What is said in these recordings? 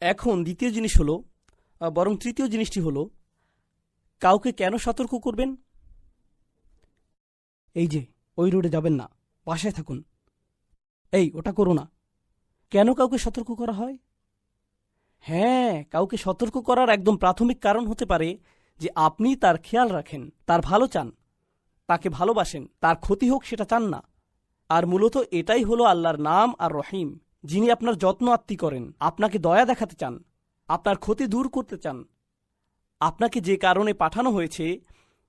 এখন দ্বিতীয় জিনিস হলো বরং তৃতীয় জিনিসটি হলো, কাউকে কেন সতর্ক করবেন? এই যে, ওই রোডে যাবেন না পাশে থাকুন। এই, ওটা করো না। কেন কাউকে সতর্ক করা হয়? হ্যাঁ কাউকে সতর্ক করার একদম প্রাথমিক কারণ হতে পারে যে আপনি তার খেয়াল রাখেন, তার ভালো চান, তাকে ভালোবাসেন, তার ক্ষতি হোক সেটা চান না। আর মূলত এটাই হলো আল্লাহর নাম আর রহিম। যিনি আপনার যত্ন আত্মি করেন, আপনাকে দয়া দেখাতে চান, আপনার ক্ষতি দূর করতে চান। আপনাকে যে কারণে পাঠানো হয়েছে,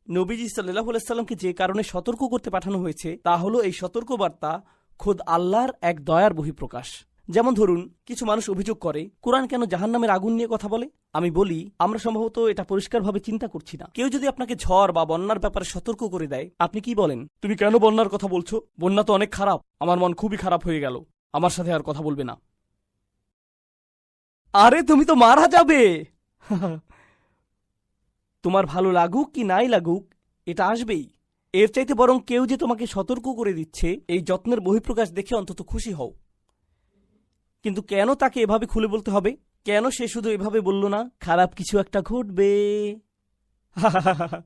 নবীজি সাল্লাহ সাল্লামকে যে কারণে সতর্ক করতে পাঠানো হয়েছে, তা হলো এই সতর্কবার্তা খোদ আল্লাহর এক দয়ার বহিঃপ্রকাশ। যেমন ধরুন, কিছু মানুষ অভিযোগ করে, কোরআন কেন জাহান্নামের আগুন নিয়ে কথা বলে? আমি বলি, আমরা সম্ভবত এটা পরিষ্কারভাবে চিন্তা করছি না। কেউ যদি আপনাকে ঝড় বা বন্যার ব্যাপারে সতর্ক করে দেয়, আপনি কি বলেন? তুমি কেন বন্যার কথা বলছো? বন্যা তো অনেক খারাপ। আমার মন খুবই খারাপ হয়ে গেল। আমার সাথে আর কথা বলবে না। আরে, তুমি তো মারা যাবে! তোমার ভালো লাগুক কি নাই লাগুক, এটা আসবেই। এর চাইতে বরং কেউ যে তোমাকে সতর্ক করে দিচ্ছে, এই যত্নের বহিঃপ্রকাশ দেখে অন্তত খুশি হও। কিন্তু কেন তাকে এভাবে খুলে বলতে হবে? কেন সে শুধু এভাবে বলল না, খারাপ কিছু একটা ঘটবে?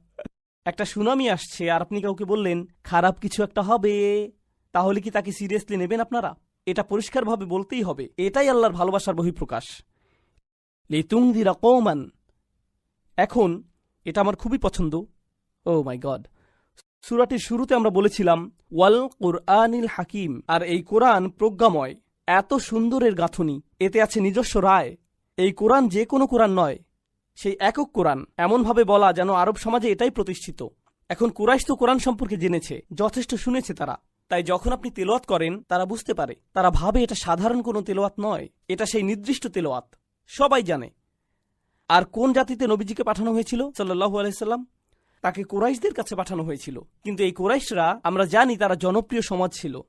একটা সুনামি আসছে, আর আপনি কাউকে বললেন, খারাপ কিছু একটা হবে, তাহলে কি তাকে সিরিয়াসলি নেবেন আপনারা? এটা পরিষ্কারভাবে বলতেই হবে, এটাই আল্লাহর ভালোবাসার বহিঃপ্রকাশ। লিতুংদিরা কৌমান এখন এটা আমার খুবই পছন্দ। ও মাই গড সুরাটির শুরুতে আমরা বলেছিলাম, ওয়াল কোরআনিল হাকিম, আর এই কোরআন প্রজ্ঞাময়, এত সুন্দরের গাঁথনি, এতে আছে নিজস্ব রায়। এই কোরআন যে কোনো কোরআন নয়, সেই একক কোরআন, এমনভাবে বলা যেন আরব সমাজে এটাই প্রতিষ্ঠিত। এখন কুরাইশ তো কোরআন সম্পর্কে জেনেছে, যথেষ্ট শুনেছে তারা। তাই যখন আপনি তেলোয়াত করেন, তারা বুঝতে পারে। তারা ভাবে এটা সাধারণ কোনো তেলোয়াত নয়, এটা সেই নির্দিষ্ট তেলোয়াত। সবাই জানে। আর কোন জাতিতে নবীজিকে পাঠানো হয়েছিল? সাল্লাহু আলাইসাল্লাম তাকে কোরাইশদের কাছে পাঠানো হয়েছিল। কিন্তু এই কোরাইশরা, আমরা জানি তারা জনপ্রিয় সমাজ ছিল।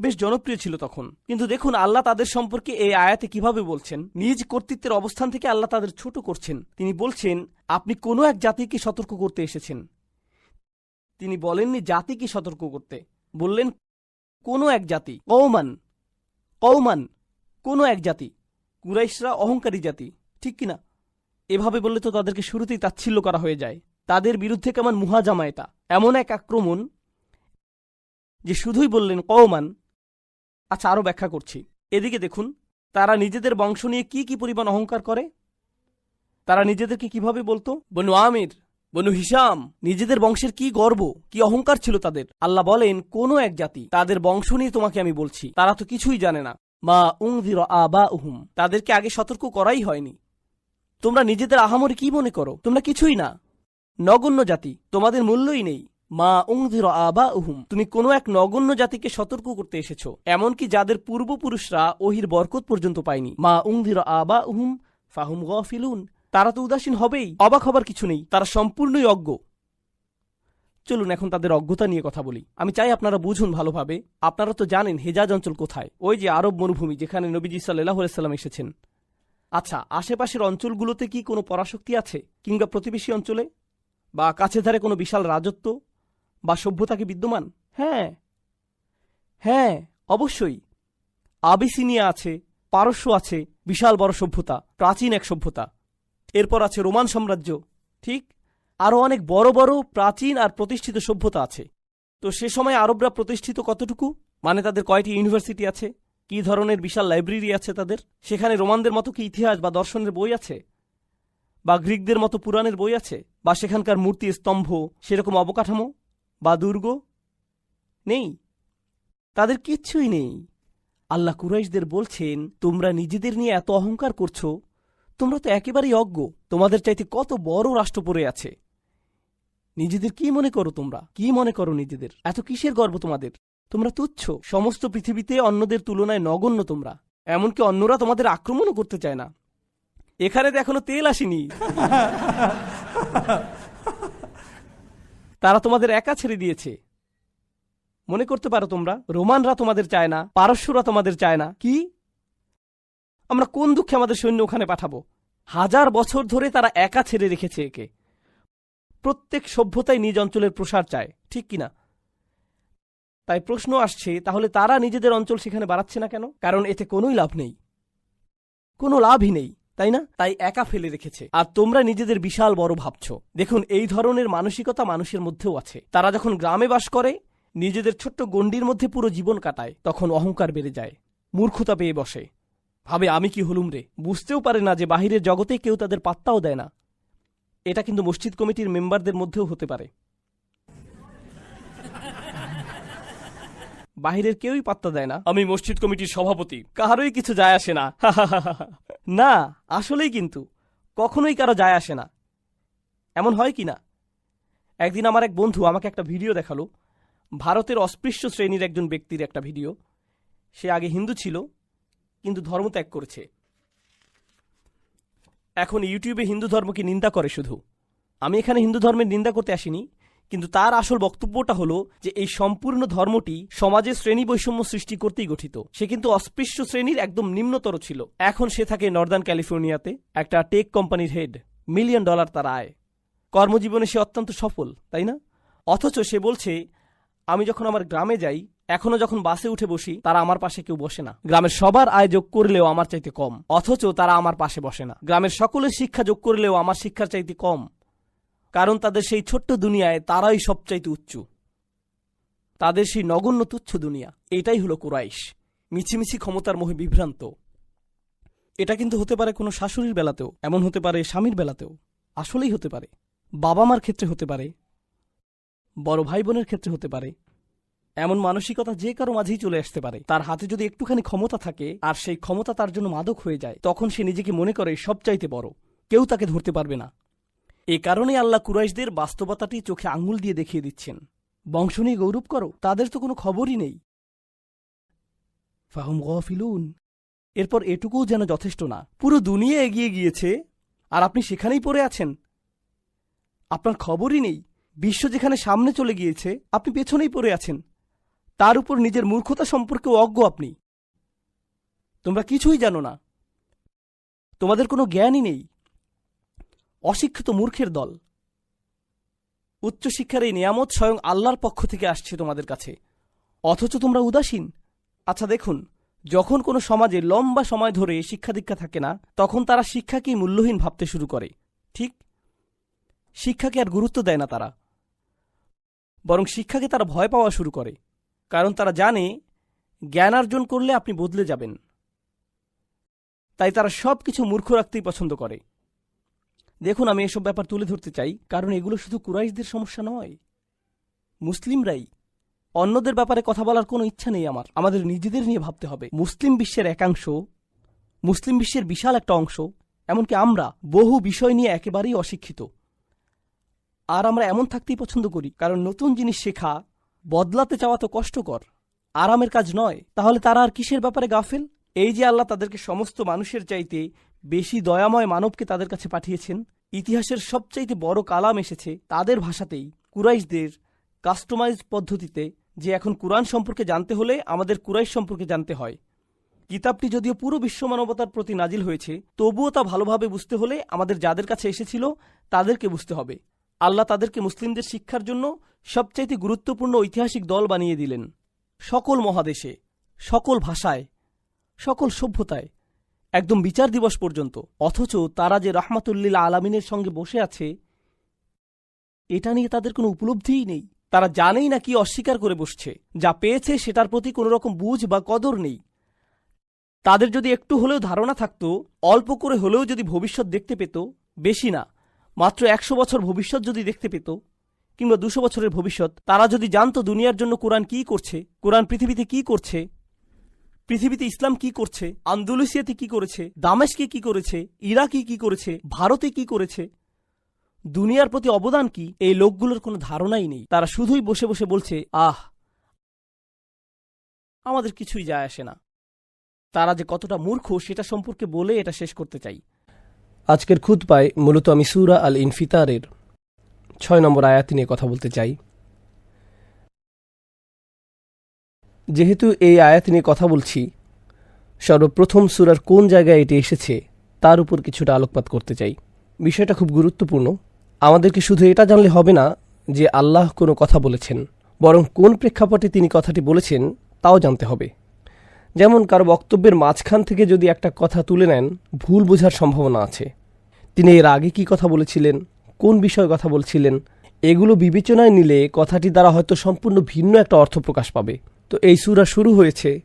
বেশ জনপ্রিয় ছিল তখন। কিন্তু দেখুন, আল্লাহ তাদের সম্পর্কে এই আয়াতে কীভাবে বলছেন? নিজ কর্তৃত্বের অবস্থান থেকে আল্লাহ তাদের ছোট করছেন। তিনি বলছেন, আপনি কোনো এক জাতিকে সতর্ক করতে এসেছেন? তিনি বলেননি, জাতিকে সতর্ক করতে। বললেন কোনো এক জাতি কৌমান কৌমান কোনো এক জাতি, কুরাইশরা অহংকারী জাতি, ঠিক কিনা? এভাবে বললে তো তাদেরকে শুরুতেই তাচ্ছিল্য করা হয়ে যায়। তাদের বিরুদ্ধে কেমন মুহাজামা এটা এমন এক আক্রমণ যে শুধুই বললেন কওমান। আচ্ছা আরও ব্যাখ্যা করছি। এদিকে দেখুন, তারা নিজেদের বংশ নিয়ে কি কি পরিমাণ অহংকার করে? তারা নিজেদেরকে কীভাবে বলতো? বনু আমির বনু হিসাম নিজেদের বংশের কি গর্ব, কি অহংকার ছিল তাদের? আল্লাহ বলেন, কোনো এক জাতি তাদের বংশ নিয়ে তোমাকে আমি বলছি, তারা তো কিছুই জানে না। মা উংদির আবা উহুম তাদেরকে আগে সতর্ক করাই হয়নি। তোমরা নিজেদের আহামরি কি মনে করো? তোমরা কিছুই না। নগণ্য জাতি, তোমাদের মূল্যই নেই। মা উংধির আবা উহুম তুমি কোনো এক নগণ্য জাতিকে সতর্ক করতে এসেছ, এমনকি যাদের পূর্বপুরুষরা ওহির বরকত পর্যন্ত পায়নি। মা উংধির আবা উহুম ফাহুম গফিলুন। তারা তো উদাসীন হবেই, অবাক হবার কিছু নেই, তারা সম্পূর্ণই অজ্ঞ। চলুন এখন তাদের অজ্ঞতা নিয়ে কথা বলি। আমি চাই আপনারা বুঝুন ভালোভাবে, আপনারা তো জানেন হেজাজ অঞ্চল কোথায়, ওই যে আরব মরুভূমি যেখানে নবীজি সাল্লাহ এসেছেন। আচ্ছা আশেপাশের অঞ্চলগুলোতে কি কোনো পরাশক্তি আছে, কিংবা প্রতিবেশী অঞ্চলে? বা কাছে ধারে কোনো বিশাল রাজত্ব? বা সভ্যতা কি বিদ্যমান? হ্যাঁ। হ্যাঁ অবশ্যই। আবিসিনিয়া আছে, পারস্য আছে, বিশাল বড় সভ্যতা, প্রাচীন এক সভ্যতা। এরপর আছে রোমান সাম্রাজ্য। ঠিক? আরও অনেক বড় বড়, প্রাচীন আর প্রতিষ্ঠিত সভ্যতা আছে। তো সে সময় আরবরা প্রতিষ্ঠিত কতটুকু? মানে তাদের কয়টি ইউনিভার্সিটি আছে? কি ধরনের বিশাল লাইব্রেরি আছে তাদের? সেখানে রোমানদের মতো কি ইতিহাস বা দর্শনের বই আছে? বা গ্রিকদের মতো পুরাণের বই আছে? বা সেখানকার মূর্তি স্তম্ভ সেরকম অবকাঠামো? বা দুর্গ? নেই। তাদের কিচ্ছুই নেই। আল্লাহ কুরাইশদের বলছেন, তোমরা নিজেদের নিয়ে এত অহংকার করছ তোমরা তো একেবারেই অজ্ঞ। তোমাদের চাইতে কত বড় রাষ্ট্র পড়ে আছে। নিজেদের কি মনে করো তোমরা? কি মনে করো নিজেদের? এত কিসের গর্ব তোমাদের? তোমরা তুচ্ছ। সমস্ত পৃথিবীতে অন্যদের তুলনায় নগণ্য তোমরা। এমনকি অন্যরা তোমাদের আক্রমণও করতে চায় না। এখানে তো এখনও তেল আসেনি। তারা তোমাদের একা ছেড়ে দিয়েছে। মনে করতে পারো তোমরা, রোমানরা তোমাদের চায় না, পারস্যরা তোমাদের চায় না। কি? আমরা কোন দুঃখে আমাদের সৈন্য ওখানে পাঠাবো? হাজার বছর ধরে তারা একা ছেড়ে রেখেছে একে। প্রত্যেক সভ্যতাই নিজ অঞ্চলের প্রসার চায়, ঠিক কিনা? তাই প্রশ্ন আসছে, তাহলে তারা নিজেদের অঞ্চল সেখানে বাড়াচ্ছে না কেন? কারণ এতে কোনোই লাভ নেই। কোনো লাভই নেই, তাই না? তাই একা ফেলে রেখেছে। আর তোমরা নিজেদের বিশাল বড় ভাবছ। দেখুন, এই ধরনের মানসিকতা মানুষের মধ্যেও আছে। তারা যখন গ্রামে বাস করে, নিজেদের ছোট্ট গণ্ডির মধ্যে পুরো জীবন কাটায়, তখন অহংকার বেড়ে যায়, মূর্খতা পেয়ে বসে। ভাবে আমি কি হলুম রে? বুঝতেও পারে না যে বাহিরের জগতে কেউ তাদের পাত্তাও দেয় না। এটা কিন্তু মসজিদ কমিটির মেম্বারদের মধ্যেও হতে পারে। বাহিরের কেউই পাত্তা দেয় না। আমি মসজিদ কমিটির সভাপতি। কারোই কিছু যায় আসে না। না আসলেই কিন্তু। কখনোই কারও যায় আসে না। এমন হয় কি না? একদিন আমার এক বন্ধু আমাকে একটা ভিডিও দেখাল। ভারতের অস্পৃশ্য শ্রেণির একজন ব্যক্তির একটা ভিডিও। সে আগে হিন্দু ছিল কিন্তু ধর্ম ত্যাগ করেছে। এখন ইউটিউবে হিন্দু ধর্মকে নিন্দা করে শুধু। আমি এখানে হিন্দু ধর্মের নিন্দা করতে আসিনি, কিন্তু তার আসল বক্তব্যটা হলো যে এই সম্পূর্ণ ধর্মটি সমাজে শ্রেণি বৈষম্য সৃষ্টি করতেই গঠিত। সে কিন্তু অস্পৃশ্য শ্রেণির একদম নিম্নতর ছিল। এখন সে থাকে নর্দার্ন ক্যালিফোর্নিয়াতে, একটা টেক কোম্পানির হেড, মিলিয়ন ডলার তার আয়। কর্মজীবনে সে অত্যন্ত সফল, তাই না? অথচ সে বলছে, আমি যখন আমার গ্রামে যাই এখনও যখন বাসে উঠে বসি, তারা আমার পাশে কেউ বসে না। গ্রামের সবার আয় যোগ করলেও আমার চাইতে কম। অথচ তারা আমার পাশে বসে না। গ্রামের সকলের শিক্ষা যোগ করলেও আমার শিক্ষার চাইতে কম। কারণ তাদের সেই ছোট্ট দুনিয়ায় তারাই সবচাইতে উচ্চ। তাদের সেই নগণ্য তুচ্ছ দুনিয়া। এটাই হলো কুরাইশ। মিছিমিছি ক্ষমতার মোহে বিভ্রান্ত। এটা কিন্তু হতে পারে কোনো শাশুড়ির বেলাতেও, এমন হতে পারে স্বামীর বেলাতেও। আসলেই হতে পারে। বাবা মার ক্ষেত্রে হতে পারে। বড় ভাই বোনের ক্ষেত্রে হতে পারে। এমন মানসিকতা যে কারও মাঝেই চলে আসতে পারে। তার হাতে যদি একটুখানি ক্ষমতা থাকে, আর সেই ক্ষমতা তার জন্য মাদক হয়ে যায়, তখন সে নিজেকে মনে করে সবচাইতে বড়। কেউ তাকে ধরতে পারবে না। এ কারণে আল্লাহ কুরাইশদের বাস্তবতাটি চোখে আঙুল দিয়ে দেখিয়ে দিচ্ছেন। বংশ নিয়ে গৌরব করো, তাদের তো কোনো খবরই নেই। ফাহুম গফিলুন। এরপর এটুকুও যেন যথেষ্ট না। পুরো দুনিয়া এগিয়ে গিয়েছে, আর আপনি সেখানেই পড়ে আছেন। আপনার খবরই নেই। বিশ্ব যেখানে সামনে চলে গিয়েছে, আপনি পেছনেই পড়ে আছেন। তার উপর নিজের মূর্খতা সম্পর্কে অজ্ঞ আপনি। তোমরা কিছুই জানো না। তোমাদের কোনো জ্ঞানই নেই। অশিক্ষিত মূর্খের দল। উচ্চশিক্ষার এই নিয়ামত স্বয়ং আল্লাহর পক্ষ থেকে আসছে তোমাদের কাছে। অথচ তোমরা উদাসীন। আচ্ছা দেখুন, যখন কোনো সমাজে লম্বা সময় ধরে শিক্ষা দীক্ষা থাকে না, তখন তারা শিক্ষাকেই মূল্যহীন ভাবতে শুরু করে। ঠিক? শিক্ষাকে আর গুরুত্ব দেয় না তারা। বরং শিক্ষাকে তারা ভয় পাওয়া শুরু করে। কারণ তারা জানে, জ্ঞান অর্জন করলে আপনি বদলে যাবেন। তাই তারা সব কিছু মূর্খ রাখতেই পছন্দ করে। দেখুন, আমি এসব ব্যাপার তুলে ধরতে চাই, কারণ এগুলো শুধু কুরাইশদের সমস্যা নয়। মুসলিমরাই, অন্যদের ব্যাপারে কথা বলার কোনো ইচ্ছা নেই আমার। আমাদের নিজেদের নিয়ে ভাবতে হবে। মুসলিম বিশ্বের একাংশ, মুসলিম বিশ্বের বিশাল একটা অংশ, এমনকি আমরা বহু বিষয় নিয়ে একেবারেই অশিক্ষিত। আর আমরা এমন থাকতেই পছন্দ করি, কারণ নতুন জিনিস শেখা বদলাতে চাওয়া তো কষ্টকর। আরামের কাজ নয়। তাহলে তারা আর কিসের ব্যাপারে গাফেল? এই যে আল্লাহ তাদেরকে সমস্ত মানুষের চাইতে বেশি দয়াময় মানবকে তাদের কাছে পাঠিয়েছেন, ইতিহাসের সবচাইতে বড় কালাম এসেছে তাদের ভাষাতেই, কুরাইশদের কাস্টমাইজ পদ্ধতিতে, যে এখন কুরআন সম্পর্কে জানতে হলে আমাদের কুরাইশ সম্পর্কে জানতে হয়। কিতাবটি যদিও পুরো বিশ্ব মানবতার প্রতি নাজিল হয়েছে, তবুও তা ভালোভাবে বুঝতে হলে আমাদের যাদের কাছে এসেছিল, তাদেরকে বুঝতে হবে। আল্লাহ তাদেরকে মুসলিমদের শিক্ষার জন্য সবচাইতে গুরুত্বপূর্ণ ঐতিহাসিক দল বানিয়ে দিলেন। সকল মহাদেশে, সকল ভাষায়, সকল সভ্যতায়, একদম বিচার দিবস পর্যন্ত। অথচ তারা যে রহমাতুল্লিল আলামিনের সঙ্গে বসে আছে, এটা নিয়ে তাদের কোনো উপলব্ধিই নেই। তারা জানেই না কি অস্বীকার করে বসছে। যা পেয়েছে সেটার প্রতি কোনো রকম বুঝ বা কদর নেই। তাদের যদি একটু হলেও ধারণা থাকতো, অল্প করে হলেও যদি ভবিষ্যৎ দেখতে পেত, বেশি না। মাত্র একশো বছর ভবিষ্যৎ যদি দেখতে পেত, কিংবা দুশো বছরের ভবিষ্যৎ, তারা যদি জানতো দুনিয়ার জন্য কোরআন কি করছে, কোরআন পৃথিবীতে কি করছে, পৃথিবীতে ইসলাম কি করছে, আন্দোলুসিয়াতে কি করেছে, দামেশকে কি করেছে, ইরাকে কি করেছে, ভারতে কি করেছে, দুনিয়ার প্রতি অবদান কি, এই লোকগুলোর কোনো ধারণাই নেই। তারা শুধুই বসে বসে বলছে, আহ, আমাদের কিছুই যায় আসে না। তারা যে কতটা মূর্খ, সেটা সম্পর্কে বলে এটা শেষ করতে চাই। আজকের খুদ পায় মূলত আমি সুরা আল ইনফিতারের ছয় নম্বর আয়াত নিয়ে কথা বলতে চাই। যেহেতু এই আয়াত নিয়ে কথা বলছি, সর্বপ্রথম সুরার কোন জায়গায় এটি এসেছে তার উপর কিছুটা আলোকপাত করতে চাই। বিষয়টা খুব গুরুত্বপূর্ণ। আমাদেরকে শুধু এটা জানলে হবে না যে আল্লাহ কোনো কথা বলেছেন, বরং কোন প্রেক্ষাপটে তিনি কথাটি বলেছেন তাও জানতে হবে। যেমন কারও বক্তব্যের মাঝখান থেকে যদি একটা কথা তুলে নেন, ভুল বোঝার সম্ভাবনা আছে। তিনি এর আগে কি কথা বলেছিলেন? কোন বিষয়ে কথা বলছিলেন? এগুলো বিবেচনায় নিলে কথাটি দ্বারা হয়তো সম্পূর্ণ ভিন্ন একটা অর্থ প্রকাশ পাবে। তো এই সুরা শুরু হয়েছে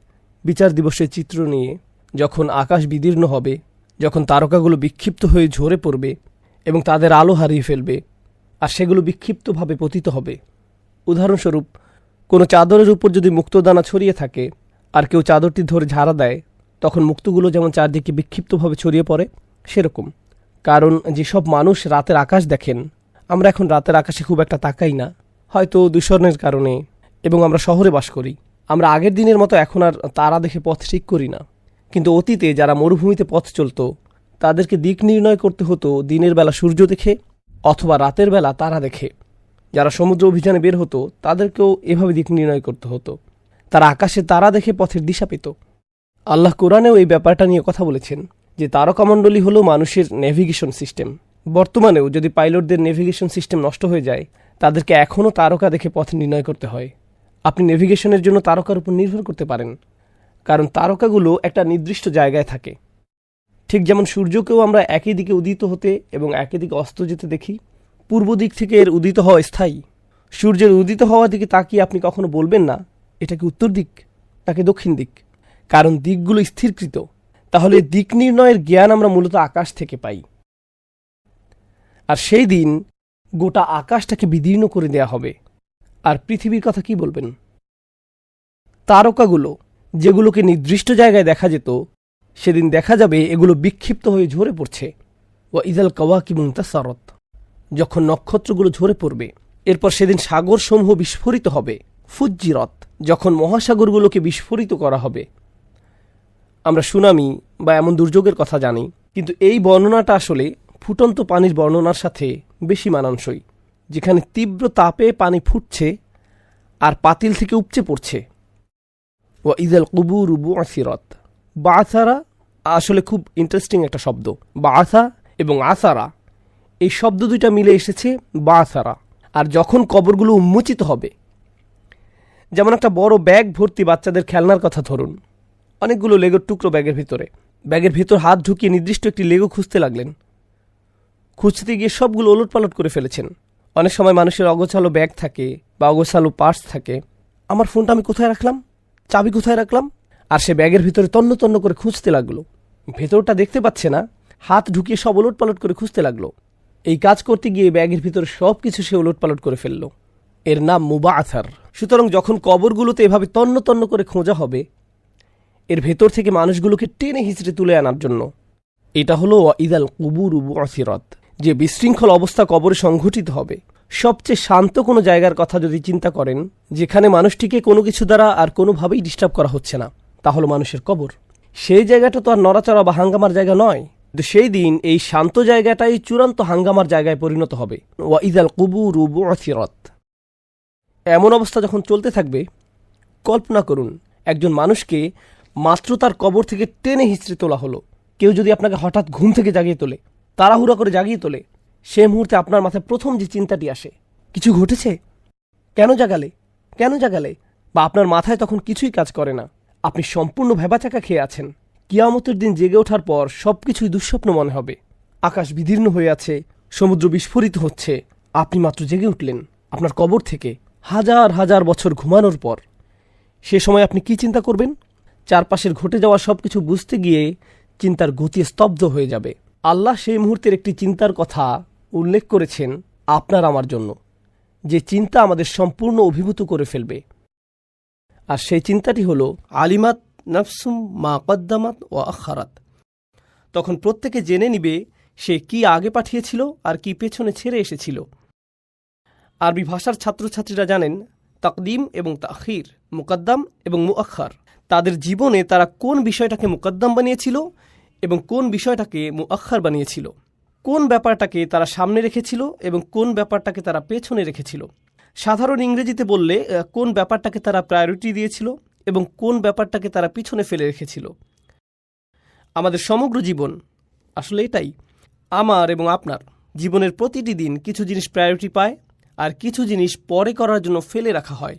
বিচার দিবসের চিত্র নিয়ে। যখন আকাশ বিদীর্ণ হবে, যখন তারকাগুলো বিক্ষিপ্ত হয়ে ঝরে পড়বে এবং তাদের আলো হারিয়ে ফেলবে, আর সেগুলো বিক্ষিপ্তভাবে পতিত হবে। উদাহরণস্বরূপ, কোনো চাদরের উপর যদি মুক্তদানা ছড়িয়ে থাকে আর কেউ চাদরটি ধরে ঝাড়া দেয়, তখন মুক্তগুলো যেমন চারদিকে বিক্ষিপ্তভাবে ছড়িয়ে পড়ে, সেরকম। কারণ যেসব মানুষ রাতের আকাশ দেখেন, আমরা এখন রাতের আকাশে খুব একটা তাকাই না, হয়তো দূষণের কারণে, এবং আমরা শহরে বাস করি। আমরা আগের দিনের মতো এখন আর তারা দেখে পথ ঠিক করি না। কিন্তু অতীতে যারা মরুভূমিতে পথ চলতো, তাদেরকে দিক নির্ণয় করতে হতো দিনের বেলা সূর্য দেখে অথবা রাতের বেলা তারা দেখে। যারা সমুদ্র অভিযানে বের হতো, তাদেরকেও এভাবে দিক নির্ণয় করতে হতো। তারা আকাশে তারা দেখে পথের দিশা পেত। আল্লাহ কোরআনেও এই ব্যাপারটা নিয়ে কথা বলেছেন যে তারকামণ্ডলী হলো মানুষের নেভিগেশন সিস্টেম বর্তমানেও যদি পাইলটদের নেভিগেশন সিস্টেম নষ্ট হয়ে যায়, তাদেরকে এখনও তারকা দেখে পথ নির্ণয় করতে হয়। আপনি নেভিগেশনের জন্য তারকার উপর নির্ভর করতে পারেন, কারণ তারকাগুলো একটা নির্দিষ্ট জায়গায় থাকে। ঠিক যেমন সূর্যকেও আমরা একই দিকে উদিত হতে এবং একই দিকে অস্ত যেতে দেখি, পূর্ব দিক থেকে এর উদিত হওয়া স্থায়ী। সূর্যের উদিত হওয়ার দিকে তাকিয়ে আপনি কখনো বলবেন না এটা কি উত্তর দিক নাকি দক্ষিণ দিক। কারণ দিকগুলো স্থিরকৃত, তাহলে দিক নির্ণয়ের জ্ঞান আমরা মূলত আকাশ থেকে পাই। আর সেই দিন গোটা আকাশটাকে বিদীর্ণ করে দেয়া হবে। আর পৃথিবীর কথা কি বলবেন? তারকাগুলো, যেগুলোকে নির্দিষ্ট জায়গায় দেখা যেত, সেদিন দেখা যাবে এগুলো বিক্ষিপ্ত হয়ে ঝরে পড়ছে। ও ইদাল কওয়াকি মুন্তাসারত যখন নক্ষত্রগুলো ঝরে পড়বে, এরপর সেদিন সাগরসমূহ বিস্ফোরিত হবে। ফুজ্জিরত যখন মহাসাগরগুলোকে বিস্ফোরিত করা হবে। আমরা সুনামি বা এমন দুর্যোগের কথা জানি, কিন্তু এই বর্ণনাটা আসলে ফুটন্ত পানির বর্ণনার সাথে বেশি মানানসই, যেখানে তীব্র তাপে পানি ফুটছে আর পাতিল থেকে উপচে পড়ছে। ও ইদাল কুবুর উবু আসিরত বাসারা আসলে খুব ইন্টারেস্টিং একটা শব্দ। বাসা এবং আসারা, এই শব্দ দুইটা মিলে এসেছে বাসারা আর যখন কবরগুলো উন্মোচিত হবে যেমন একটা বড় ব্যাগ ভর্তি বাচ্চাদের খেলনার কথা ধরুন। অনেকগুলো লেগোর টুকরো ব্যাগের ভিতরে। ব্যাগের ভিতর হাত ঢুকিয়ে নির্দিষ্ট একটি লেগো খুঁজতে লাগলেন। খুঁজতে গিয়ে সবগুলো ওলটপালট করে ফেলেছেন। অনেক সময় মানুষের অগোছালো ব্যাগ থাকে বা অগোছালো পার্স থাকে। আমার ফোনটা আমি কোথায় রাখলাম? চাবি কোথায় রাখলাম? আর সে ব্যাগের ভিতরে তন্ন তন্ন করে খুঁজতে লাগল। ভেতরটা দেখতে পাচ্ছে না, হাত ঢুকিয়ে সব ওলটপালট করে খুঁজতে লাগল। এই কাজ করতে গিয়ে ব্যাগের ভিতরে সব কিছু সে ওলটপালট করে ফেলল। এর নাম মুবা আথার সুতরাং যখন কবরগুলোতে এভাবে তন্ন তন্ন করে খোঁজা হবে, এর ভেতর থেকে মানুষগুলোকে টেনে হিঁচড়ে তুলে আনার জন্য। এটা হলো ইদাল কুবুর উবু আসিরত যে বিশৃঙ্খল অবস্থা কবরে সংঘটিত হবে। সবচেয়ে শান্ত কোনো জায়গার কথা যদি চিন্তা করেন, যেখানে মানুষটিকে কোনো কিছু দ্বারা আর কোনোভাবেই ডিস্টার্ব করা হচ্ছে না, তা হলো মানুষের কবর। সেই জায়গাটা তো আর নড়াচড়া বা হাঙ্গামার জায়গা নয়। কিন্তু সেই দিন এই শান্ত জায়গাটাই চূড়ান্ত হাঙ্গামার জায়গায় পরিণত হবে। ওয়া ইদাল কুবুর উবু আসিরত এমন অবস্থা যখন চলতে থাকবে, কল্পনা করুন, একজন মানুষকে মাত্র তার কবর থেকে টেনে হিঁচড়ে তোলা হলো। কেউ যদি আপনাকে হঠাৎ ঘুম থেকে জাগিয়ে তোলে, তাড়াহুড়া করে জাগিয়ে তোলে, সে মুহূর্তে আপনার মাথায় প্রথম যে চিন্তাটি আসে, কিছু ঘটেছে? কেন জাগালে? কেন জাগালে? বা আপনার মাথায় তখন কিছুই কাজ করে না। আপনি সম্পূর্ণ ভেবাচাকা খেয়ে আছেন। কিয়ামতের দিন জেগে ওঠার পর সব কিছুই দুঃস্বপ্ন মনে হবে। আকাশ বিদীর্ণ হয়ে আছে, সমুদ্র বিস্ফোরিত হচ্ছে। আপনি মাত্র জেগে উঠলেন, আপনার কবর থেকে। হাজার হাজার বছর ঘুমানোর পর, সে সময় আপনি কি চিন্তা করবেন? চারপাশের ঘটে যাওয়া সব কিছু বুঝতে গিয়ে চিন্তার গতি স্তব্ধ হয়ে যাবে। আল্লাহ সেই মুহূর্তের একটি চিন্তার কথা উল্লেখ করেছেন আপনার আমার জন্য, যে চিন্তা আমাদের সম্পূর্ণ অভিভূত করে ফেলবে। আর সেই চিন্তাটি হল, আলিমাত নফসুম মা কদ্দামাত ও আখারাত। তখন প্রত্যেকে জেনে নিবে সে কি আগে পাঠিয়েছিল আর কি পেছনে ছেড়ে এসেছিল। আরবি ভাষার ছাত্রছাত্রীরা জানেন, তাকদিম এবং তাখির, মুকদ্দাম এবং মুআখার তাদের জীবনে তারা কোন বিষয়টাকে মুকদ্দাম বানিয়েছিল এবং কোন বিষয়টাকে মুআখার বানিয়েছিল? কোন ব্যাপারটাকে তারা সামনে রেখেছিল এবং কোন ব্যাপারটাকে তারা পেছনে রেখেছিল? সাধারণ ইংরেজিতে বললে কোন ব্যাপারটাকে তারা প্রায়োরিটি দিয়েছিল এবং কোন ব্যাপারটাকে তারা পিছনে ফেলে রেখেছিল? আমাদের সমগ্র জীবন আসলে এটাই। আমার এবং আপনার জীবনের প্রতিটি দিন কিছু জিনিস প্রায়োরিটি পায় আর কিছু জিনিস পরে করার জন্য ফেলে রাখা হয়।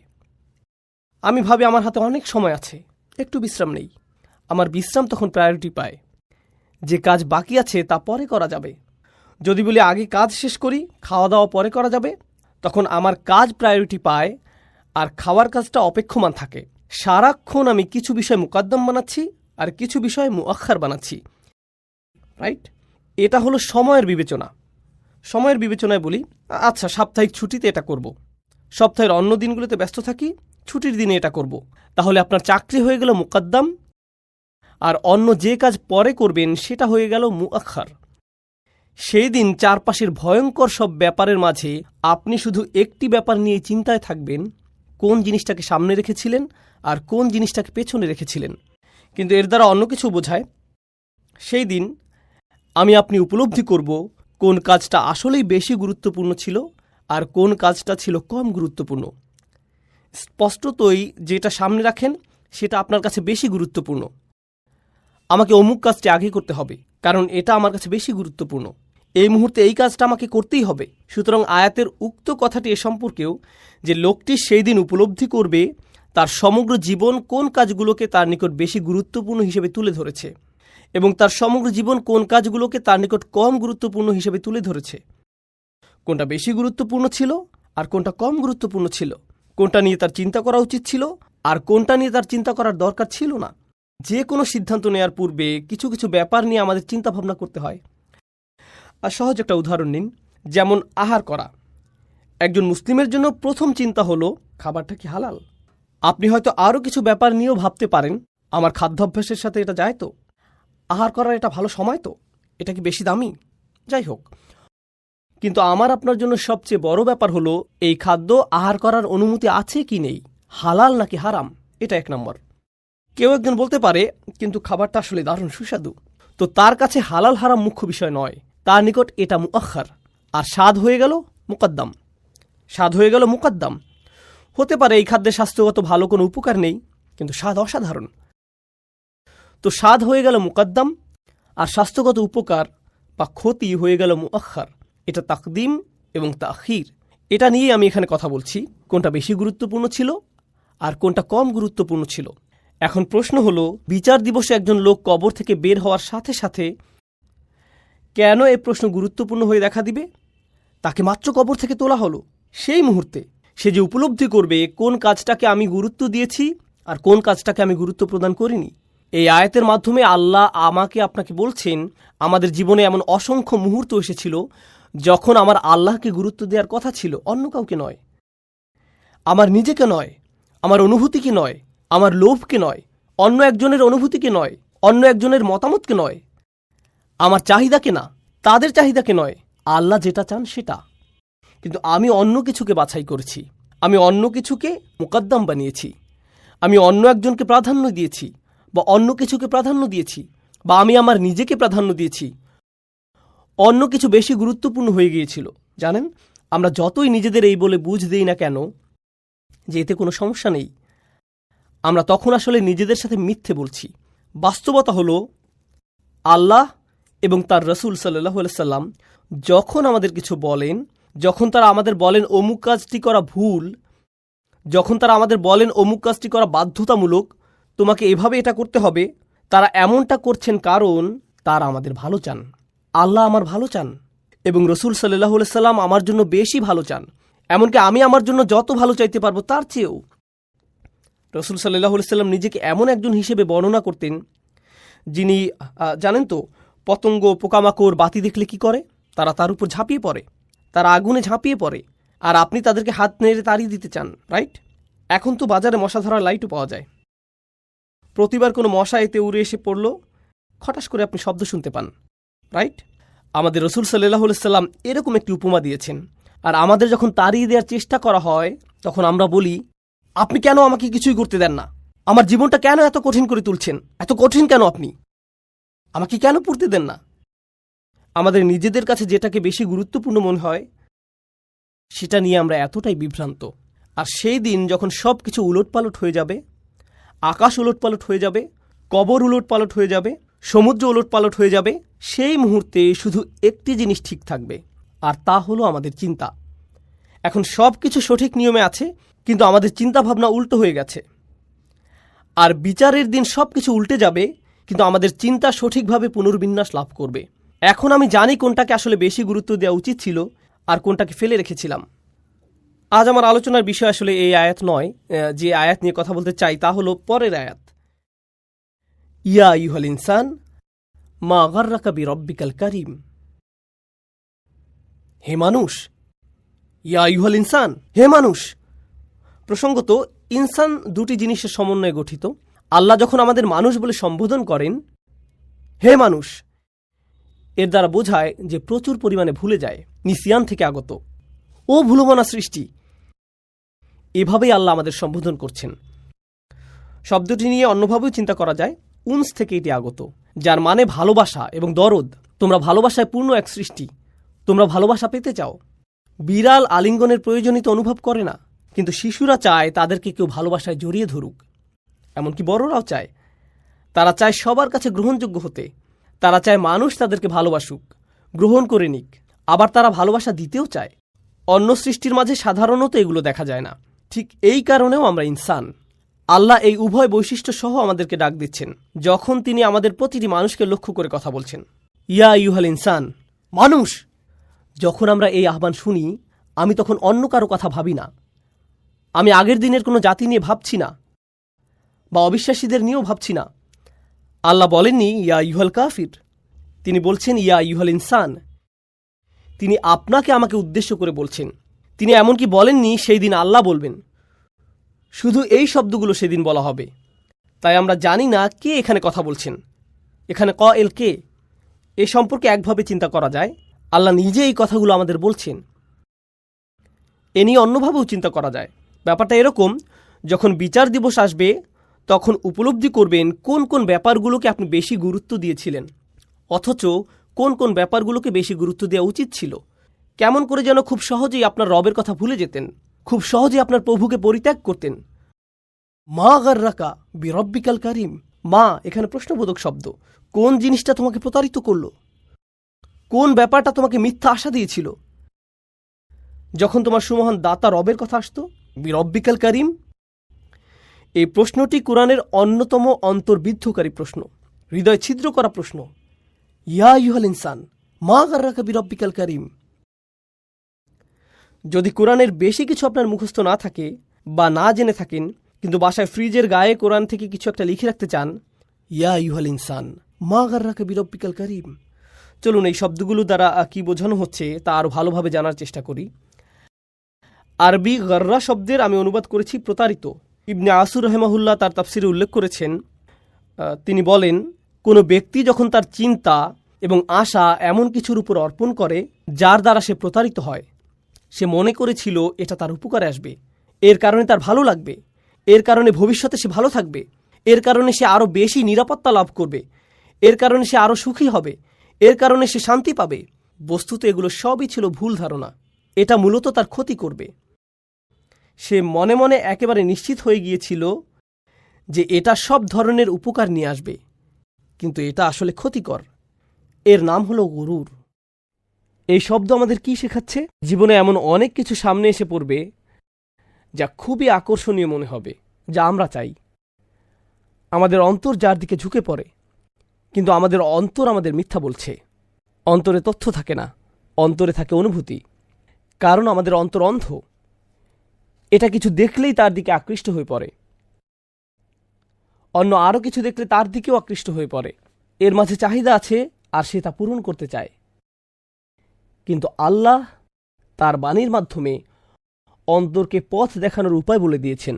আমি ভাবি আমার হাতে অনেক সময় আছে, একটু বিশ্রাম নেই। আমার বিশ্রাম তখন প্রায়োরিটি পায়। যে কাজ বাকি আছে তা পরে করা যাবে। যদি বলি আগে কাজ শেষ করি খাওয়া দাওয়া পরে করা যাবে, তখন আমার কাজ প্রায়োরিটি পায় আর খাওয়ার কাজটা অপেক্ষমান থাকে। সারাক্ষণ আমি কিছু বিষয় মুকাদ্দম বানাচ্ছি আর কিছু বিষয় মুআখার বানাচ্ছি। রাইট এটা হলো সময়ের বিবেচনা। সময়ের বিবেচনায় বলি আচ্ছা সাপ্তাহিক ছুটিতে এটা করব। সপ্তাহের অন্য দিনগুলোতে ব্যস্ত থাকি, ছুটির দিনে এটা করব। তাহলে আপনার চাকরি হয়ে গেল মুকাদ্দাম, আর অন্য যে কাজ পরে করবেন সেটা হয়ে গেল মুআখার সেই দিন চারপাশের ভয়ঙ্কর সব ব্যাপারের মাঝে আপনি শুধু একটি ব্যাপার নিয়ে চিন্তায় থাকবেন, কোন জিনিসটাকে সামনে রেখেছিলেন আর কোন জিনিসটাকে পেছনে রেখেছিলেন কিন্তু এর দ্বারা অন্য কিছু বোঝায়, সেই দিন আমি আপনি উপলব্ধি করব কোন কাজটা আসলেই বেশি গুরুত্বপূর্ণ ছিল আর কোন কাজটা ছিল কম গুরুত্বপূর্ণ। স্পষ্টতই যেটা সামনে রাখেন, সেটা আপনার কাছে বেশি গুরুত্বপূর্ণ। আমাকে অমুক কাজটি আগে করতে হবে, কারণ এটা আমার কাছে বেশি গুরুত্বপূর্ণ। এই মুহূর্তে এই কাজটা আমাকে করতেই হবে। সুতরাং আয়াতের উক্ত কথাটি এ সম্পর্কেও যে লোকটি সেই দিন উপলব্ধি করবে, তার সমগ্র জীবন কোন কাজগুলোকে তার নিকট বেশি গুরুত্বপূর্ণ হিসেবে তুলে ধরেছে। এবং তার সমগ্র জীবন কোন কাজগুলোকে তার নিকট কম গুরুত্বপূর্ণ হিসেবে তুলে ধরেছে? কোনটা বেশি গুরুত্বপূর্ণ ছিল আর কোনটা কম গুরুত্বপূর্ণ ছিল? কোনটা নিয়ে তার চিন্তা করা উচিত ছিল আর কোনটা নিয়ে তার চিন্তা করার দরকার ছিল না? যে কোনো সিদ্ধান্ত নেওয়ার পূর্বে কিছু কিছু ব্যাপার নিয়ে আমাদের চিন্তা ভাবনা করতে হয়। আর সহজ একটা উদাহরণ নিন, যেমন আহার করা। একজন মুসলিমের জন্য প্রথম চিন্তা হলো, খাবারটা কি হালাল? আপনি হয়তো আরও কিছু ব্যাপার নিয়েও ভাবতে পারেন, আমার খাদ্যাভ্যাসের সাথে এটা যায় তো? আহার করার এটা ভালো সময় তো। এটা কি বেশি দামি? যাই হোক। কিন্তু আমার আপনার জন্য সবচেয়ে বড় ব্যাপার হলো, এই খাদ্য আহার করার অনুমতি আছে কি নেই? হালাল নাকি হারাম? এটা এক নম্বর। কেউ একজন বলতে পারে, কিন্তু খাবারটা আসলে দারুণ সুস্বাদু। তো তার কাছে হালাল হারাম মুখ্য বিষয় নয়। তার নিকট এটা মুআখার আর স্বাদ হয়ে গেল মুকদ্দাম। স্বাদ হয়ে গেল মুকদ্দাম। হতে পারে এই খাদ্যের স্বাস্থ্যগত ভালো কোনো উপকার নেই, কিন্তু স্বাদ অসাধারণ। তো স্বাদ হয়ে গেল মুকদ্দাম, আর স্বাস্থ্যগত উপকার বা ক্ষতি হয়ে গেল মুআখার এটা তাকদিম এবং তাখির। এটা নিয়ে আমি এখানে কথা বলছি, কোনটা বেশি গুরুত্বপূর্ণ ছিল আর কোনটা কম গুরুত্বপূর্ণ ছিল। এখন প্রশ্ন হলো, বিচার দিবসে একজন লোক কবর থেকে বের হওয়ার সাথে সাথে কেন এ প্রশ্ন গুরুত্বপূর্ণ হয়ে দেখা দিবে? তাকে মাত্র কবর থেকে তোলা হলো। সেই মুহূর্তে সে যে উপলব্ধি করবে কোন কাজটাকে আমি গুরুত্ব দিয়েছি আর কোন কাজটাকে আমি গুরুত্ব প্রদান করিনি এই আয়াতের মাধ্যমে আল্লাহ আমাকে আপনাকে বলছেন, আমাদের জীবনে এমন অসংখ্য মুহূর্ত এসেছিল যখন আমার আল্লাহকে গুরুত্ব দেওয়ার কথা ছিল, অন্য কাউকে নয়। আমার নিজেকে নয়, আমার অনুভূতিকে নয়, আমার লোভকে নয়, অন্য একজনের অনুভূতিকে নয়, অন্য একজনের মতামতকে নয়। আমার চাহিদাকে না, তাদের চাহিদাকে নয়, আল্লাহ যেটা চান সেটা। কিন্তু আমি অন্য কিছুকে বাছাই করেছি, আমি অন্য কিছুকে মোকদ্দম বানিয়েছি, আমি অন্য একজনকে প্রাধান্য দিয়েছি বা অন্য কিছুকে প্রাধান্য দিয়েছি, বা আমি আমার নিজেকে প্রাধান্য দিয়েছি, অন্য কিছু বেশি গুরুত্বপূর্ণ হয়ে গিয়েছিল। জানেন, আমরা যতই নিজেদের এই বলে বুঝ দিই না কেন, যে এতে কোনো সমস্যা নেই। আমরা তখন আসলে নিজেদের সাথে মিথ্যে বলছি। বাস্তবতা হলো, আল্লাহ এবং তার রসুল সাল্লাহ সাল্লাম যখন আমাদের কিছু বলেন, যখন তারা আমাদের বলেন অমুক কাজটি করা ভুল, যখন তারা আমাদের বলেন অমুক কাজটি করা বাধ্যতামূলক তোমাকে এভাবে এটা করতে হবে, তারা এমনটা করছেন কারণ তারা আমাদের ভালো চান। আল্লাহ আমার ভালো চান এবং রসুল সাল্লাহ সাল্লাম আমার জন্য বেশি ভালো চান। এমনকি আমি আমার জন্য যত ভালো চাইতে পারব তার চেয়েও। রসুল সাল্লাহ সাল্লাম নিজেকে এমন একজন হিসেবে বর্ণনা করতেন, যিনি জানেন তো, পতঙ্গ, পোকামাকড় বাতি দেখলে কি করে? তারা তার উপর ঝাঁপিয়ে পড়ে, তারা আগুনে ঝাঁপিয়ে পড়ে, আর আপনি তাদেরকে হাত নেড়ে তাড়িয়ে দিতে চান, রাইট? এখন তো বাজারে মশা ধরার লাইটও পাওয়া যায়। প্রতিবার কোনো মশা এতে উড়ে এসে পড়ল। খটাস করে আপনি শব্দ শুনতে পান, রাইট? আমাদের রসুল সাল্লাহ সাল্লাম এরকম একটি উপমা দিয়েছেন। আর আমাদের যখন তাড়িয়ে দেওয়ার চেষ্টা করা হয়, তখন আমরা বলি, আপনি কেন আমাকে কিছুই করতে দেন না? আমার জীবনটা কেন এত কঠিন করে তুলছেন? এত কঠিন কেন আপনি? আমাকে কেন পড়তে দেন না? আমাদের নিজেদের কাছে যেটাকে বেশি গুরুত্বপূর্ণ মনে হয়, সেটা নিয়ে আমরা এতটাই বিভ্রান্ত। আর সেই দিন যখন সব কিছু উলটপালট হয়ে যাবে আকাশ উলটপালট হয়ে যাবে, কবর উলটপালট হয়ে যাবে, সমুদ্র উলটপালট হয়ে যাবে, সেই মুহূর্তে শুধু একটি জিনিস ঠিক থাকবে, আর তা হলো আমাদের চিন্তা। এখন সব কিছু সঠিক নিয়মে আছে, কিন্তু আমাদের চিন্তাভাবনা উল্টো হয়ে গেছে। আর বিচারের দিন সব কিছু উল্টে যাবে, কিন্তু আমাদের চিন্তা সঠিকভাবে পুনর্বিন্যাস লাভ করবে। এখন আমি জানি কোনটাকে আসলে বেশি গুরুত্ব দেওয়া উচিত ছিল, আর কোনটাকে ফেলে রেখেছিলাম। আজ আমার আলোচনার বিষয় আসলে এই আয়াত নয়। যে আয়াত নিয়ে কথা বলতে চাই তা হলো পরের আয়াত। ইয়া ইউহাল ইনসান, মা বি রব্বিকাল করিম। হে মানুষ, ইয়া ইউহাল ইনসান, হে মানুষ। প্রসঙ্গত, ইনসান দুটি জিনিসের সমন্বয়ে গঠিত। আল্লাহ যখন আমাদের মানুষ বলে সম্বোধন করেন, হে মানুষ, এর দ্বারা বোঝায় যে প্রচুর পরিমাণে ভুলে যায়, নিসিয়ান থেকে আগত। ও ভুলমনা সৃষ্টি এভাবেই আল্লাহ আমাদের সম্বোধন করছেন। শব্দটি নিয়ে অন্যভাবেও চিন্তা করা যায়, উন্স থেকে এটি আগত, যার মানে ভালোবাসা এবং দরদ। তোমরা ভালোবাসায় পূর্ণ এক সৃষ্টি। তোমরা ভালোবাসা পেতে চাও। বিড়াল আলিঙ্গনের প্রয়োজনীয়তা অনুভব করে না, কিন্তু শিশুরা চায় তাদেরকে কেউ ভালোবাসায় জড়িয়ে ধরুক। এমনকি বড়রাও চায়। তারা চায় সবার কাছে গ্রহণযোগ্য হতে। তারা চায় মানুষ তাদেরকে ভালোবাসুক, গ্রহণ করে নিক। আবার তারা ভালোবাসা দিতেও চায়। অন্য সৃষ্টির মাঝে সাধারণত এগুলো দেখা যায় না। ঠিক এই কারণেও আমরা ইনসান। আল্লাহ এই উভয় বৈশিষ্ট্য সহ আমাদেরকে ডাক দিচ্ছেন, যখন তিনি আমাদের প্রতিটি মানুষকে লক্ষ্য করে কথা বলছেন। ইয়া ইউহাল ইনসান, মানুষ! যখন আমরা এই আহ্বান শুনি, আমি তখন অন্য কারও কথা ভাবি না। আমি আগের দিনের কোনো জাতি নিয়ে ভাবছি না, বা অবিশ্বাসীদের নিয়েও ভাবছি না। আল্লাহ বলেননি, ইয়া ইউহাল কাফির। তিনি বলছেন, ইয়া ইউহাল ইনসান। তিনি আপনাকে আমাকে উদ্দেশ্য করে বলছেন। তিনি এমনকি বলেননি সেই দিন আল্লাহ বলবেন। শুধু এই শব্দগুলো সেদিন বলা হবে। তাই আমরা জানি না কে এখানে কথা বলছেন। এখানে ক এল কে? এ সম্পর্কে একভাবে চিন্তা করা যায়। আল্লাহ নিজে এই কথাগুলো আমাদের বলছেন। এ নিয়ে অন্যভাবেও চিন্তা করা যায়। ব্যাপারটা এরকম, যখন বিচার দিবস আসবে, তখন উপলব্ধি করবেন কোন কোন ব্যাপারগুলোকে আপনি বেশি গুরুত্ব দিয়েছিলেন। অথচ কোন কোন ব্যাপারগুলোকে বেশি গুরুত্ব দেওয়া উচিত ছিল? কেমন করে যেন খুব সহজেই আপনার রবের কথা ভুলে যেতেন, খুব সহজেই আপনার প্রভুকে পরিত্যাগ করতেন। মা গার্রাকা বিরব্বিকাল কারিম। মা, এখানে প্রশ্নবোধক শব্দ। কোন জিনিসটা তোমাকে প্রতারিত করল? কোন ব্যাপারটা তোমাকে মিথ্যা আশা দিয়েছিল? যখন তোমার সুমহান দাতা রবের কথা আসতো, বিরব্বিকাল কারিম? এই প্রশ্নটি কোরআনের অন্যতম অন্তর্বিদ্ধকারী প্রশ্ন। হৃদয় ছিদ্র করা প্রশ্ন। ইয়া ইউহাল ইনসান, মা গার্রাকা বিরব্বিকাল কারিম। যদি কোরআনের বেশি কিছু আপনার মুখস্থ না থাকে বা না জেনে থাকেন, কিন্তু বাসায় ফ্রিজের গায়ে কোরআন থেকে কিছু একটা লিখে রাখতে চান, ইয়া ইউহাল ইনসান, মা গার্রাকা বিরব্বিকাল কারিম। চলুন এই শব্দগুলো দ্বারা কি বোঝানো হচ্ছে তা আরও ভালোভাবে জানার চেষ্টা করি। আরবি গর্রা শব্দের আমি অনুবাদ করেছি প্রতারিত। ইবনে আসুর রহেমাহুল্লাহ তার তাফসিরে উল্লেখ করেছেন তিনি বলেন, কোনো ব্যক্তি যখন তার চিন্তা এবং আশা এমন কিছুর উপর অর্পণ করে, যার দ্বারা সে প্রতারিত হয় সে মনে করেছিল এটা তার উপকারে আসবে। এর কারণে তার ভালো লাগবে। এর কারণে ভবিষ্যতে সে ভালো থাকবে। এর কারণে সে আরও বেশি নিরাপত্তা লাভ করবে। এর কারণে সে আরও সুখী হবে। এর কারণে সে শান্তি পাবে। বস্তুত এগুলো সবই ছিল ভুল ধারণা। এটা মূলত তার ক্ষতি করবে। সে মনে মনে একেবারে নিশ্চিত হয়ে গিয়েছিল যে এটা সব ধরনের উপকার নিয়ে আসবে। কিন্তু এটা আসলে ক্ষতিকর। এর নাম হলো গরুর। এই শব্দ আমাদের কি শেখাচ্ছে? জীবনে এমন অনেক কিছু সামনে এসে পড়বে যা খুবই আকর্ষণীয় মনে হবে, যা আমরা চাই। আমাদের অন্তর যার দিকে ঝুঁকে পড়ে, কিন্তু আমাদের অন্তর আমাদের মিথ্যা বলছে। অন্তরে তথ্য থাকে না, অন্তরে থাকে অনুভূতি। কারণ আমাদের অন্তর অন্ধ। এটা কিছু দেখলেই তার দিকে আকৃষ্ট হয়ে পড়ে। অন্য আরও কিছু দেখলে তার দিকেও আকৃষ্ট হয়ে পড়ে। এর মাঝে চাহিদা আছে আর সে তা পূরণ করতে চায়। কিন্তু আল্লাহ তার বাণীর মাধ্যমে অন্তরকে পথ দেখানোর উপায় বলে দিয়েছেন।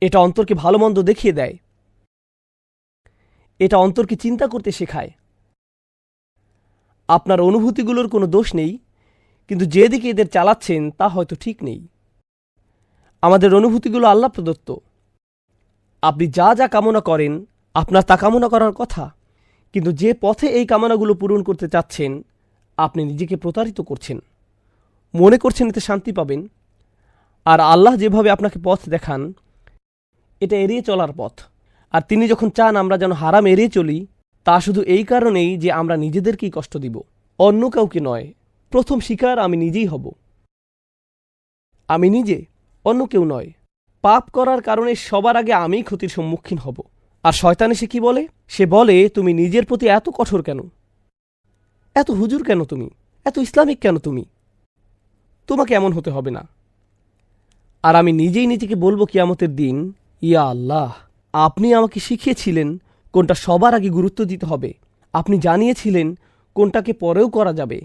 এটা অন্তরকে ভালো মন্দ দেখিয়ে দেয়। এটা অন্তরকে চিন্তা করতে শেখায়। আপনার অনুভূতিগুলোর কোনো দোষ নেই, কিন্তু যেদিকে এদের চালাচ্ছেন তা হয়তো ঠিক নেই। আমাদের অনুভূতিগুলো আল্লাহ প্রদত্ত। আপনি যা যা কামনা করেন, আপনার তা কামনা করার কথা, কিন্তু যে পথে এই কামনাগুলো পূরণ করতে চাচ্ছেন আপনি নিজেকে প্রতারিত করছেন। মনে করছেন এতে শান্তি পাবেন। আর আল্লাহ যেভাবে আপনাকে পথ দেখান, এটা এড়িয়ে চলার পথ। আর তিনি যখন চান আমরা যেন হারাম এড়িয়ে চলি, তা শুধু এই কারণেই যে আমরা নিজেদেরকেই কষ্ট দিব। অন্য কাউকে নয়, প্রথম শিকার আমি নিজেই হব। আমি নিজে, অন্য কেউ নয়। পাপ করার কারণে সবার আগে আমিই ক্ষতির সম্মুখীন হব। আর শয়তান এসে কি বলে? সে বলে, তুমি নিজের প্রতি এত কঠোর কেন? এত হুজুর কেন তুমি? এত ইসলামিক কেন তুমি? তোমাকে এমন হতে হবে না। আর আমি নিজেই নিজেকে বলব কিয়ামতের দিন, ইয়া আল্লাহ, আপনি আমাকে শিখিয়েছিলেন কোনটা সবার আগে গুরুত্ব দিতে হবে। আপনি জানিয়েছিলেন কোনটাকে পরেও করা যাবে।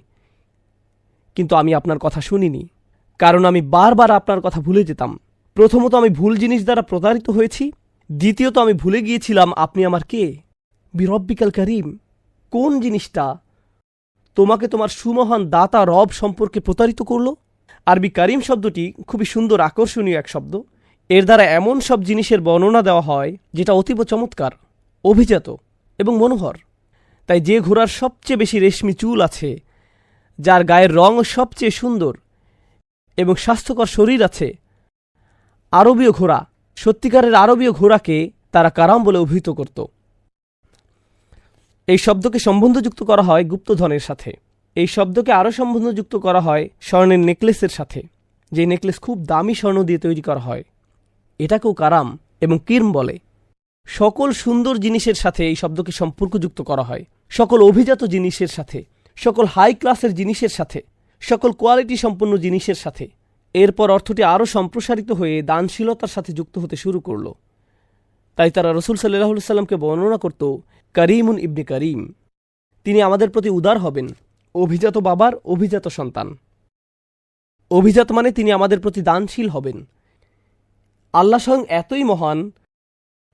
কিন্তু আমি আপনার কথা শুনিনি, কারণ আমি বারবার আপনার কথা ভুলে যেতাম। প্রথমত আমি ভুল জিনিস দ্বারা প্রতারিত হয়েছি, দ্বিতীয়ত আমি ভুলে গিয়েছিলাম আপনি আমার কে? বিরব্বিকাল করিম, কোন জিনিসটা তোমাকে তোমার সুমহান দাতা রব সম্পর্কে প্রতারিত করল? আরবি কারিম শব্দটি খুবই সুন্দর, আকর্ষণীয় এক শব্দ। এর দ্বারা এমন সব জিনিসের বর্ণনা দেওয়া হয়, যেটা অতীব চমৎকার, অভিজাত এবং মনোহর। তাই যে ঘোড়ার সবচেয়ে বেশি রেশমি চুল আছে, যার গায়ের রং সবচেয়ে সুন্দর এবং স্বাস্থ্যকর শরীর আছে, আরবীয় ঘোড়া সত্যিকারের আরবীয় ঘোড়াকে তারা কারাম বলে অভিহিত করত। এই শব্দকে সম্বন্ধযুক্ত করা হয় গুপ্তধনের সাথে। এই শব্দকে আরও সম্বন্ধযুক্ত করা হয় স্বর্ণের নেকলেসের সাথে, যে নেকলেস খুব দামি স্বর্ণ দিয়ে তৈরি করা হয়। এটাকেও কারাম এবং কির্ম বলে? সকল সুন্দর জিনিসের সাথে এই শব্দকে সম্পর্কযুক্ত করা হয়। সকল অভিজাত জিনিসের সাথে, সকল হাই ক্লাসের জিনিসের সাথে, সকল কোয়ালিটি সম্পন্ন জিনিসের সাথে। এরপর অর্থটি আরও সম্প্রসারিত হয়ে দানশীলতার সাথে যুক্ত হতে শুরু করল। তাই তারা রসুল সাল্লাহ সাল্লামকে বর্ণনা করত করিমুন ইবনে করিম। তিনি আমাদের প্রতি উদার হবেন, অভিজাত বাবার অভিজাত সন্তান। অভিজাত মানে তিনি আমাদের প্রতি দানশীল হবেন। আল্লাহ স্বয়ং এতই মহান,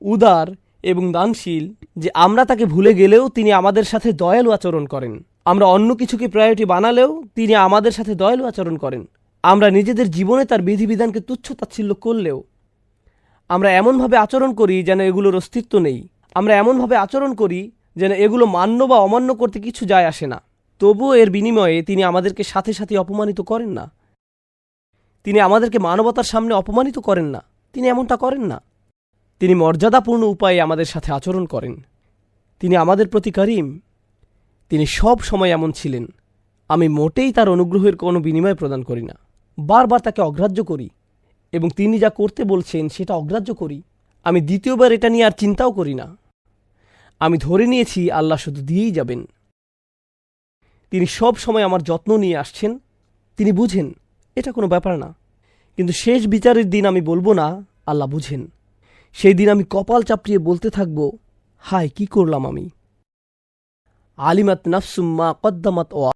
উদার এবং দানশীল যে আমরা তাকে ভুলে গেলেও তিনি আমাদের সাথে দয়ালু আচরণ করেন। আমরা অন্য কিছুকে প্রায়োরিটি বানালেও তিনি আমাদের সাথে দয়ালু আচরণ করেন। আমরা নিজেদের জীবনে তার বিধিবিধানকে তুচ্ছ তাচ্ছিল্য করলেও আমরা এমনভাবে আচরণ করি যেন এগুলোর অস্তিত্ব নেই। আমরা এমনভাবে আচরণ করি যেন এগুলো মান্য বা অমান্য করতে কিছু যায় আসে না। তবুও এর বিনিময়ে তিনি আমাদেরকে সাথে সাথে অপমানিত করেন না। তিনি আমাদেরকে মানবতার সামনে অপমানিত করেন না। তিনি এমনটা করেন না। তিনি মর্যাদাপূর্ণ উপায়ে আমাদের সাথে আচরণ করেন। তিনি আমাদের প্রতি করিম। তিনি সব সময় এমন ছিলেন। আমি মোটেই তার অনুগ্রহের কোনো বিনিময় প্রদান করি না। বারবার তাকে অগ্রাহ্য করি এবং তিনি যা করতে বলছেন সেটা অগ্রাহ্য করি। আমি দ্বিতীয়বার এটা নিয়ে আর চিন্তাও করি না। আমি ধরে নিয়েছি আল্লাহ শুধু দিয়েই যাবেন। তিনি সব সময় আমার যত্ন নিয়ে আসছেন। তিনি বুঝেন, এটা কোনো ব্যাপার না। কিন্তু শেষ বিচারের দিন আমি বলব না, আল্লাহ বুঝেন। সেই দিন আমি কপাল চাপড়িয়ে বলতে থাকব, হায়, কি করলাম আমি? আলিমাত নাফসুম্মা কদ্দামাত ও